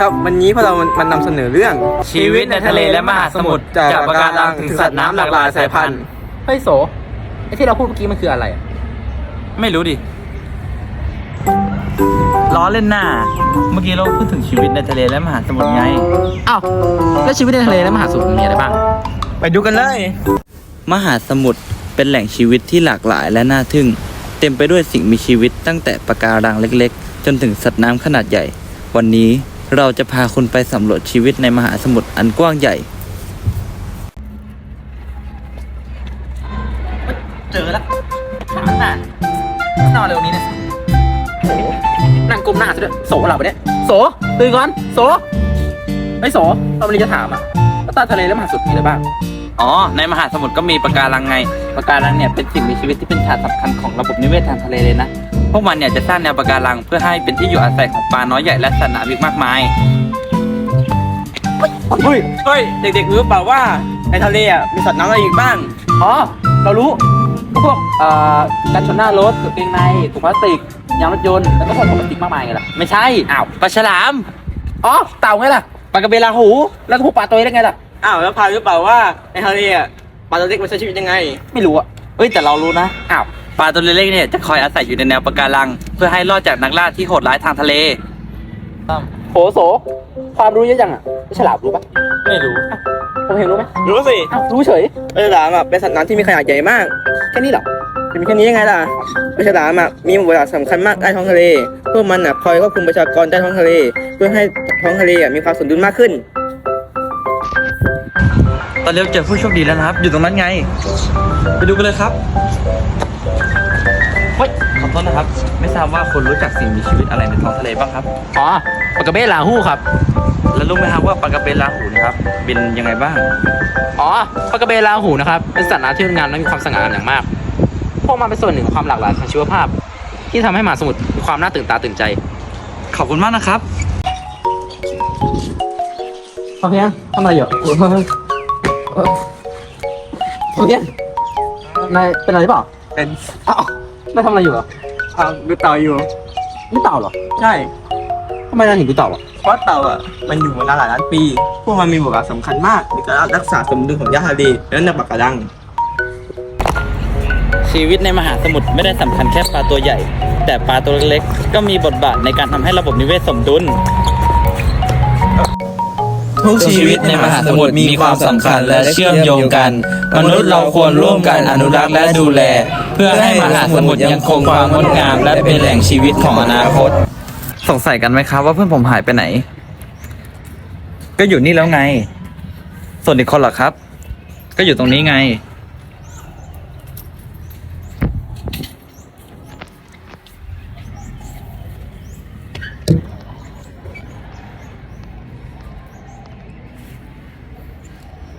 ครับ วันนี้พวกเรามันนำเสนอเรื่องชีวิตในทะเลและมหาสมุทรจากปะการังถึงสัตว์น้ำหลากหลายสายพันธุ์เฮ้ยโสไอ้ที่เราพูดเมื่อกี้มันคืออะไรอะไม่รู้ดิ ล้อเล่นหน้า เมื่อกี้เราพูดถึงชีวิตในทะเลและมหาสมุทรไง อ้าวแล้วชีวิตในทะเลและมหาสมุทรมีอะไรบ้าง ไปดูกันเลย มหาสมุทรเป็นแหล่งชีวิตที่หลากหลายและน่าทึ่ง เต็มไปด้วยสิ่งมีชีวิตตั้งแต่ปะการังเล็ก ๆ จนถึงสัตว์น้ำขนาดใหญ่ วันนี้ เราจะพาคุณไปสำรวจชีวิตในมหาสมุทรอันกว้างใหญ่ เจอแล้วหามน้านอนเร็วนี้เนี่ยโอ้โหนั่งก้มหน้าซะด้วยโสหลับปะเนี่ยโสตื่นก่อนโสไอ้โสเราวันนี้จะถามอะว่าใต้ทะเลและมหาสมุทรมีอะไรบ้าง อ๋อ ในมหาสมุทรก็มีปะการังไงปะการังเนี่ยเป็นสิ่งมีชีวิตที่เป็นฉากสำคัญของระบบนิเวศทางทะเลเลยนะ พวกมันเนี่ยจะสร้างแนวปะการังเพื่อให้เป็นที่อยู่อาศัยของปลาน้อยใหญ่และสัตว์น้ำอีกมากมายเฮ้ยเฮ้ยเด็กๆรู้เปล่าว่าในทะเลอะมีสัตว์น้ำอะไรอีกบ้าง อ๋อ เรารู้ก็พวกเอ่อกันชนหน้ารถกางเกงในถุงพลาสติกยางรถยนต์แล้วก็พวกพลาสติกมากมายไงล่ะ ไม่ใช่ อ้าว ปลาฉลาม อ๋อ เต่าไงล่ะ ปลากระเบนลาหู แล้วก็พวกปลาตัวเล็กไงล่ะ อ้าวแล้วพารู้เปล่าว่าในทะเลอะปลาตัวเล็กมันใช้ชีวิตยังไง ไม่รู้อะเอ้ยแต่เรารู้นะ อ้าวปลาตัวเล็กๆเนี่ยจะคอยอาศัยอยู่ในแนวปะการัง เพื่อให้รอดจากนักล่าที่โหดร้ายทางทะเล โหโส ความรู้เยอะจังอะแล้วฉลามรู้ปะไม่รู้ ผมเห็นรู้ไหมรู้สิอ้าวรู้เฉยปลาฉลามอะเป็นสัตว์น้ำที่มีขนาดใหญ่มาก แค่นี้เหรอจะมีแค่นี้ยังไงล่ะปลาฉลามอะมีบทบาทสำคัญมากใต้ท้องทะเลพวกมันอะคอยควบคุมประชากรใต้ท้องทะเล เพื่อให้ท้องทะเลอะมีความสมดุลมากขึ้นต อนเร็วเจอผู้โชคดีแล้วนะครับ อยู่ตรงนั้นไง ไปดูกันเลยครับเฮ้ยขอโทษนะครับ ไม่ทราบว่าคุณรู้จักสิ่งมีชีวิตอะไรในท้องทะเลบ้างครับ อ๋อปลากระเบนลาหู้ครับ แล้วรู้ไหมครับว่าปลากระเบนลาหูนะครับบินยังไงบ้าง อ๋อปลากระเบนลาหูนะครับเป็นสัตว์น้ำที่งดงามและมีความสง่างามอย่างมาก พวกมันเป็นส่วนหนึ่งของความหลากหลายทางชีวภาพ ที่ทำให้มหาสมุทรมีความน่าตื่นตาตื่นใจ ขอบคุณมากนะครับโอเคทำอะไรอยู่ โอเคนายเป็นอะไรหรือเปล่าเป็นอ้าวนายทำอะไรอยู่เหรออ่าดูเต่าอยู่ นี่เต่าเหรอใช่ ทำไมนายถึงดูเต่าอะเพราะเต่าอะ มันอยู่มานานหลายล้านปี พวกมันมีบทบาทสำคัญมากในการรักษาสมดุลของหญ้าทะเลและในปะการัง ชีวิตในมหาสมุทรไม่ได้สำคัญแค่ปลาตัวใหญ่ แต่ปลาตัวเล็กๆ ก็มีบทบาทในการทำให้ระบบนิเวศสมดุล ทุกชีวิตในมหาสมุทรมีความสำคัญและเชื่อมโยงกัน มนุษย์เราควรร่วมกันอนุรักษ์และดูแล เพื่อให้มหาสมุทรยังคงความงดงาม และเป็นแหล่งชีวิตของอนาคต สงสัยกันไหมครับว่าเพื่อนผมหายไปไหน ก็อยู่นี่แล้วไง ส่วนอีกคนหรอครับ ก็อยู่ตรงนี้ไง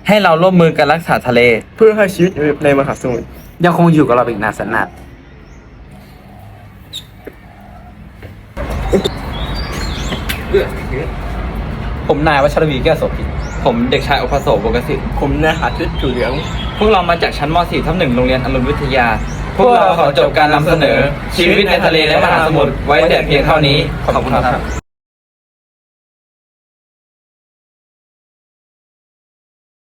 ให้เราร่วมมือกันรักษาทะเล เพื่อให้ชีวิตอยู่ในมหาสมุทรยังคงอยู่กับเราอีกนานแสนนานผมนายวัชรวีแก้วโสภิตผมเด็กชายอภโสบกสิทธิ์ผมนายหาทิศถูเหลือง พวกเรามาจากชั้นม .4 ทับหนึ่งโรงเรียนอรุณวิทยา พวกเราขอจบการนำเสนอ ชีวิตในทะเลและมหาสมุทรไว้แต่เพียงเท่านี้ ขอบคุณครับ